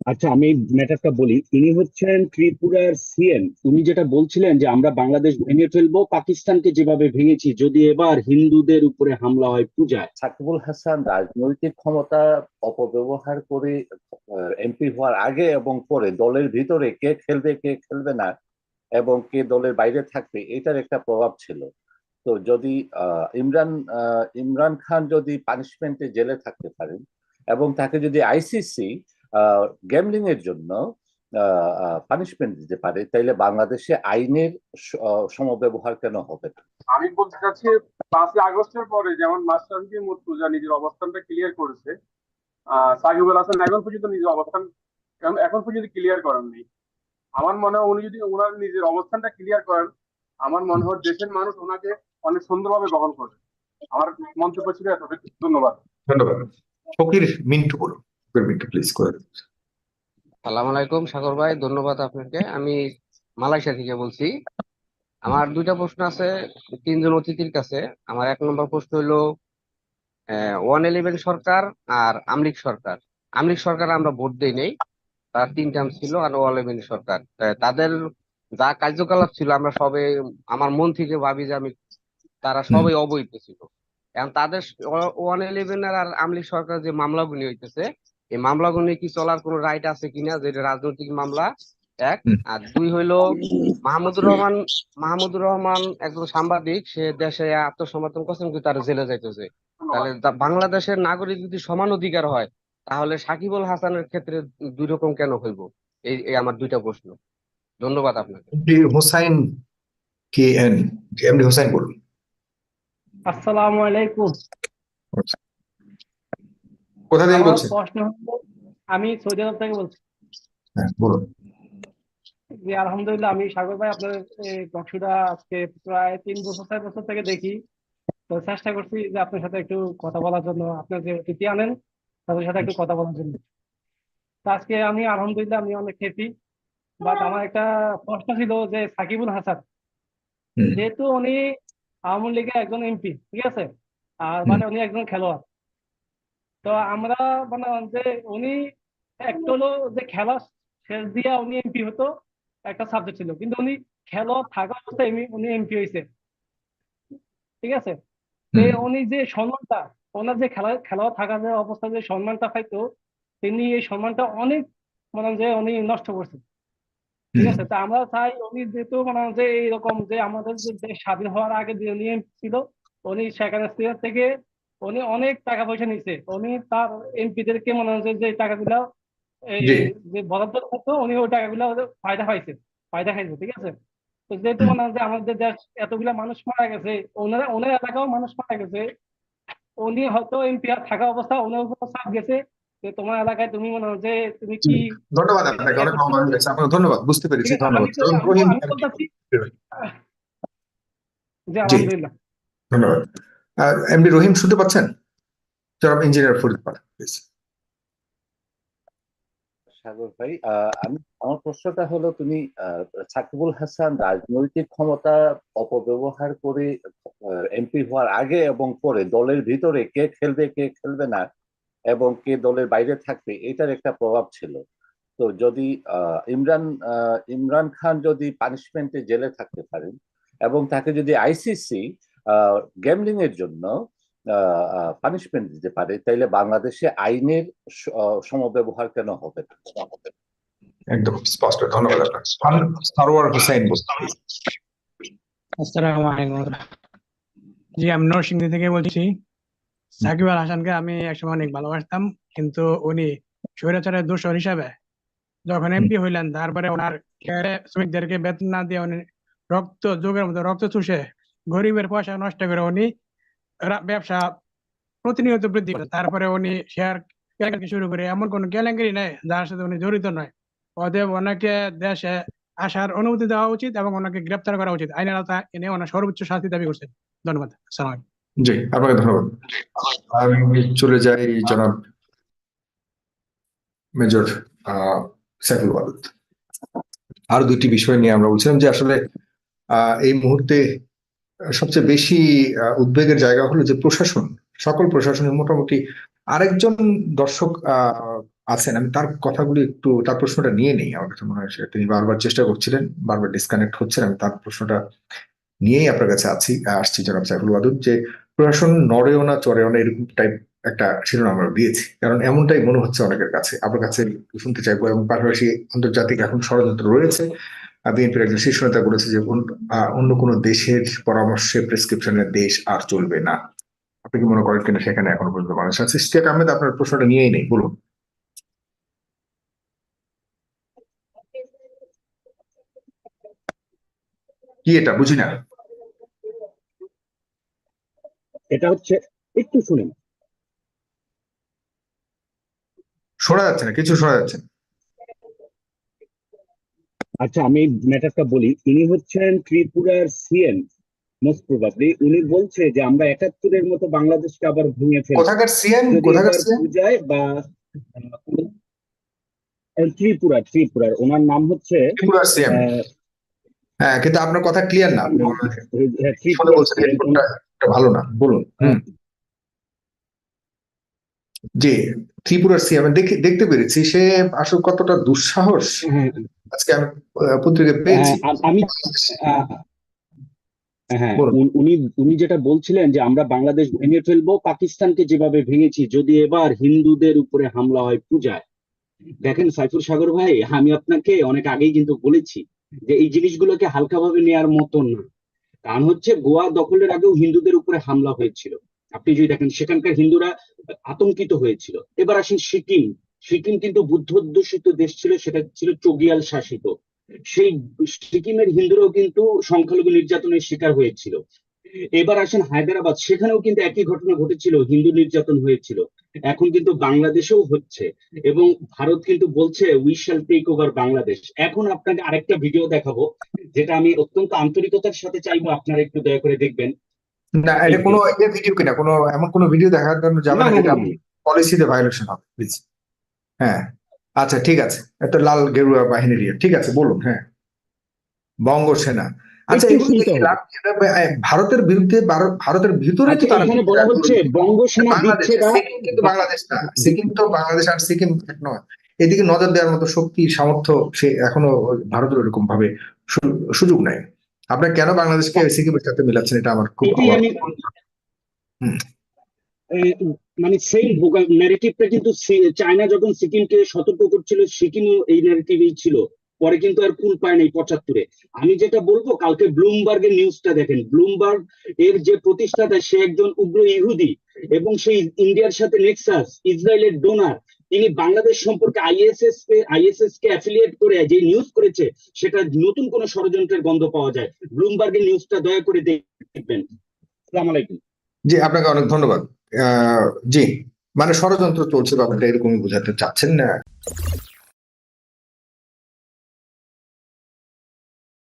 আচ্ছা আমি ম্যাটারটা বলি। ইনি হচ্ছেন ত্রিপুরার সিএম। উনি যেটা বলছিলেন যে, আমরা বাংলাদেশ ভেঙে ফেলব, পাকিস্তানকে যেভাবে ভেঙেছি, যদি এবার হিন্দুদের উপরে হামলা হয় পূজায়। সাকিবুল হাসান রাজনৈতিক ক্ষমতা অপব্যবহার করে এমপি হওয়ার আগে এবং পরে দলের ভিতরে কে খেলবে কে খেলবে না এবং কে দলের বাইরে থাকবে, এটার একটা প্রভাব ছিল। তো যদি ইমরান ইমরান খান যদি পানিশমেন্টে জেলে থাকতে পারেন এবং তাকে যদি আইসিসি গ্যামলিং এর জন্য পানিশমেন্ট দিতে পারে। তাইলে বাংলাদেশে আইনের সমব্যবহার কেন হবে না? আমি বলতে চাচ্ছি পাঁচই আগস্টের পরে যেমন মাস্টারজি মুর্তুজা নিজের অবস্থানটা ক্লিয়ার করেছে আহ সাকিবুল হাসান এখন পর্যন্ত নিজের অবস্থান এখন- এখন পর্যন্ত ক্লিয়ার করেননি আমার মনে হয় উনি যদি ওনার নিজের অবস্থানটা ক্লিয়ার করেন আমার মনে হয় দেশের মানুষ ওনাকে অনেক সুন্দরভাবে গ্রহণ করবে। আমার মন্তব্য ছিল এতটুকু। ধন্যবাদ। ধন্যবাদ। ফকির মিন্টু বলুন। ফকির প্লিজ করে সালাম আলাইকুম সাগর ভাই ধন্যবাদ আপনাকে। আমি মালয়েশিয়া থেকে বলছি। আমার দুইটা প্রশ্ন আছে তিনজন অতিথির কাছে। আমার এক নম্বর প্রশ্ন হলো ওয়ান ইলেভেন সরকার আর আমলিক সরকার। আমলিক সরকার আমরা ভোট দেই নেই তার তিন টার্ম ছিল আর ওয়ান ইলেভেন সরকার। তাদের যা কার্যকলাপ ছিল আমরা সবে আমার মন থেকে ভাবি যে আমি তারা সবাই অবৈধ ছিল। এখন তাদের ওয়ান ইলেভেন আর আমলিক সরকার যে মামলাগুলি হইতেছে এই মামলাগুলো কি চলার কোনো রাইট আছে কিনা? যেটা রাজনৈতিক মামলা এক। আর দুই হইল মাহমুদুর রহমান মাহমুদুর রহমান একজন সাংবাদিক সে দেশে আত্মসমর্পণ করছেন কিন্তু তার জেলে যাইতেছে। তাহলে বাংলাদেশের নাগরিক যদি সমান অধিকার হয় তাহলে সাকিবুল হাসানের ক্ষেত্রে দুই রকম কেন হইব? এই এই আমার দুইটা প্রশ্ন। ধন্যবাদ আপনাকে। হোসাইন কে এন? এমডি হোসাইন বলুন। আসসালামু আলাইকুম। কোথা থেকে বলছেন? প্রশ্ন আমি সৌদি আরব থেকে বলছি। হ্যাঁ বলুন। যে আলহামদুলিল্লাহ আমি সাগর ভাই আপনার এই আজকে প্রায় তিন বছর চার বছর থেকে দেখি। তো চেষ্টা করছি যে আপনার সাথে একটু কথা বলার জন্য আপনার যে অতিথি আনেন তাদের সাথে একটু কথা বলার জন্য। তো আজকে আমি আলহামদুলিল্লাহ আমি অনেক খেপি বাট আমার একটা প্রশ্ন ছিল যে সাকিবুল হাসান যেহেতু উনি আওয়ামী লীগের একজন এমপি ঠিক আছে? আর মানে উনি একজন খেলোয়াড়। তো আমরা মানে যে উনি একটা হলো যে খেলা শেষ দিয়া উনি এমপি হতো একটা সাবজেক্ট ছিল। কিন্তু উনি খেলোয়াড় থাকা অবস্থায় উনি এমপি হয়েছে ঠিক আছে? উনি যে সম্মানটা ওনার যে খেলা খেলোয়াড় থাকা যে অবস্থায় যে সম্মানটা পাইতো তিনি এই সম্মানটা অনেক মানে যে উনি নষ্ট করছে। ঠিক আছে? তা আমরা চাই উনি যেহেতু মানে যে এইরকম যে আমাদের যে স্বাধীন হওয়ার আগে যে উনি MP ছিল উনি সেখানে থেকে উনি অনেক টাকা পয়সা নিছে। উনি তার এমপিদেরকে মনে হচ্ছে যে টাকাগুলো এই। যে বরাদ্দ করতো উনি ওই টাকাগুলো ফায়দা পাইছে ফায়দা খাইছে ঠিক আছে? তো যেহেতু মনে হয় যে আমাদের দেশ এতগুলা মানুষ মারা গেছে ওনারা ওনার এলাকাও মানুষ মারা গেছে উনি হয়তো এমপি আর থাকা অবস্থা ওনার উপর চাপ গেছে যে তোমার এলাকায় তুমি মনে যে তুমি কি ধন্যবাদ আপনাকে অনেক ধন্যবাদ বুঝতে পেরেছি ধন্যবাদ। যে আলহামদুলিল্লাহ। ধন্যবাদ। এমডি রহিম শুনতে পাচ্ছেন? জনাব ইঞ্জিনিয়ার ফরিদ পাল প্লিজ সাগর ভাই আমি, আমার প্রশ্নটা হলো তুমি সাকিবুল হাসান রাজনৈতিক ক্ষমতা অপব্যবহার করে এমপি হওয়ার আগে এবং পরে দলের ভিতরে কে খেলবে কে খেলবে না এবং কে দলের বাইরে থাকবে, এটার একটা প্রভাব ছিল। তো যদি ইমরান ইমরান খান যদি পানিশমেন্টে জেলে থাকতে পারেন এবং তাকে যদি আইসিসি গ্যামলিং এর জন্য পানিশমেন্ট দিতে পারে। তাইলে বাংলাদেশে আইনের সমব্যবহার কেন হবে না? একদম স্পষ্ট। ধন্যবাদ সারোয়ার হোসাইন আসসালামু আলাইকুম। জি আমি নরসিংদী থেকে বলছি। সাকিব আল হাসানকে আমি একসময় অনেক ভালোবাসতাম কিন্তু উনি স্বৈরাচারের দোষর হিসাবে যখন এমপি হইলেন তারপরে ওনার শ্রমিকদেরকে বেতন না দিয়ে উনি রক্ত যোগের মতো রক্ত চুষে গরিবের পয়সা নষ্ট করে উনি ব্যবসা প্রতিনিয়ত বৃদ্ধি করে। তারপরে উনি শেয়ার কেলেঙ্কারি শুরু করে। এমন কোনো কেলেঙ্কারি নেই, যার সাথে উনি জড়িত নয়। অতএব ওনাকে দেশে আসার অনুমতি দেওয়া উচিত এবং ওনাকে গ্রেপ্তার করা উচিত। আইনের আওতায় এনে ওনার সর্বোচ্চ শাস্তি দাবি করছেন। ধন্যবাদ। আলাইকুম। জি, আপনাকে ধন্যবাদ। আমি চলে যাই জনাব মেজর সাইফুল ওয়াদুদ আরও দুটি বিষয় নিয়ে আমরা বলছিলাম যে আসলে এই মুহূর্তে সবচেয়ে বেশি উদ্বেগের জায়গা হলো যে প্রশাসন, সকল প্রশাসনের মোটামুটি আরেকজন দর্শক আছেন। আমি তার কথাগুলি একটু, তার প্রশ্নটা নিয়ে নেই আমার কাছে মনে হয় তিনি বারবার চেষ্টা করছিলেন, বারবার ডিসকানেক্ট হচ্ছেন, আমি তার প্রশ্নটা নিয়েই আপনার কাছে আছি আসছি জনাব সাইফুল ওয়াদুদ যে প্রশাসন নড়েও না চড়েও না, এরকম টাইপ একটা শিরোনাম আমরা দিয়েছি। কারণ এমনটাই মনে হচ্ছে অনেকের কাছে। আপনার কাছে শুনতে চাইব এবং পাশাপাশি আন্তর্জাতিক এখন ষড়যন্ত্র রয়েছে। বিএনপির একজন শীর্ষ নেতা বলেছে যে অন্য- কোনো দেশের পরামর্শে প্রেসক্রিপশনের দেশ আর চলবে না। আপনি কি মনে করেন কিনা সেখানে এখনও পর্যন্ত মানুষ আছে? ইশতিয়াক আহমেদ আপনার প্রশ্নটা নিয়েই নেই বলুন। কি এটা? বুঝি না। এটা হচ্ছে একটু শুনেন। শোনা যাচ্ছে না কিছু শোনা যাচ্ছে না। আচ্ছা আমি ম্যাটারটা বলি। ইনি হচ্ছেন ত্রিপুরার সিএম মোস্ট প্রবাবলি। উনি বলছে যে আমরা একাত্তরের মতো বাংলাদেশকে আবার ভেঙে ফেলব। কোথাকার সিএম? কোথাকার সিএম? পূজায় বা ত্রিপুরা ত্রিপুরার। ওনার নাম হচ্ছে ত্রিপুরার সিএম। হ্যাঁ কিন্তু আপনার কথা ক্লিয়ার না। হয় ভালো না। বলুন। জি ত্রিপুরার সিএম। দেখে দেখতে পেরেছি। সে আসলে কতটা দুঃসাহস। হ্যাঁ, আজকে আমি আহ, পত্রিকায় পেয়েছি হ্যাঁ, আমি হ্যাঁ উনি- উনি উনি যেটা বলছিলেন যে আমরা বাংলাদেশ ভেঙে ফেলব পাকিস্তানকে যেভাবে ভেঙেছি যদি এবার হিন্দুদের উপরে হামলা হয় পূজায়। দেখেন সাইফুল সাগর ভাই আমি আপনাকে অনেক আগেই কিন্তু বলেছি যে এই জিনিসগুলোকে হালকাভাবে নেওয়ার মতন না। কারণ হচ্ছে গোয়া দখলের আগেও হিন্দুদের উপরে হামলা হয়েছিল। আপনি যদি দেখেন সেখানকার হিন্দুরা আতঙ্কিত হয়েছিল। এবার আসেন সিকিম সিকিম কিন্তু বুদ্ধ অধ্যুষিত দেশ ছিল সেটা ছিল চোগিয়াল শাসিত। সেই সিকিমের হিন্দুরাও কিন্তু সংখ্যালঘু নির্যাতনের শিকার হয়েছিল। এবার আসেন হায়দ্রাবাদ সেখানেও কিন্তু একই ঘটনা ঘটেছিল হিন্দু নির্যাতন হয়েছিল। এখন কিন্তু বাংলাদেশেও হচ্ছে এবং ভারত কিন্তু বলছে we shall take over Bangladesh এখন আপনাকে আরেকটা ভিডিও দেখাবো যেটা আমি অত্যন্ত আন্তরিকতার সাথে চাইব আপনারা একটু দয়া করে দেখবেন। না এটা কোনো ইয়ে ভিডিও কিনা কোনো এমন কোনো ভিডিও দেখার জন্য যাবে যেটা না। পলিসিতে ভায়োলেশন হবে প্লিজ হ্যাঁ। আচ্ছা ঠিক আছে। একটা লাল গেরুয়া বাহিনীর ঠিক আছে বলুন হ্যাঁ। বঙ্গ সেনা আচ্ছা এটা, ভারতের বিরুদ্ধে ভারতের ভিতরে তো আচ্ছা তারা বলা হচ্ছে বঙ্গ সেনা বাংলাদেশ না সিকিম কিন্তু বাংলাদেশ না। সিকিম তো বাংলাদেশ আর সিকিম এক নয়। এদিকে নজর দেওয়ার মতো শক্তি সামর্থ্য সে এখনও ভারতের ওরকম ভাবে সুযোগ নাই। আপনার কেন বাংলাদেশকে সিকিমের সাথে মিলাচ্ছেন? এটা আমার খুব হুম। মানে সেই ন্যারেটিভটা কিন্তু চায়না যখন সিকিমকে সতর্ক করছিল, সিকিমও এই ন্যারেটিভেই ছিল। পরে কিন্তু আর কুল পায় নাই পঁচাত্তরে। আমি যেটা বলব, কালকে ব্লুমবার্গের নিউজটা দেখেন। ব্লুমবার্গ এর যে প্রতিষ্ঠাতা, সে একজন উগ্র ইহুদি এবং সেই ইন্ডিয়ার সাথে নেক্সাস, ইসরায়েলের ডোনার। তিনি বাংলাদেশ সম্পর্কে আইএসএস কে আইএসএস কে অ্যাফিলিয়েট করে যে নিউজ করেছে, সেটা নতুন কোন ষড়যন্ত্রের গন্ধ পাওয়া যায়। ব্লুমবার্গের নিউজটা দয়া করে দেখবেন। আসসালামু আলাইকুম। জি, আপনাকে অনেক ধন্যবাদ। জি মানে ষড়যন্ত্র চলছে ব্যাপারটা এরকমই বোঝাতে চাচ্ছেন না।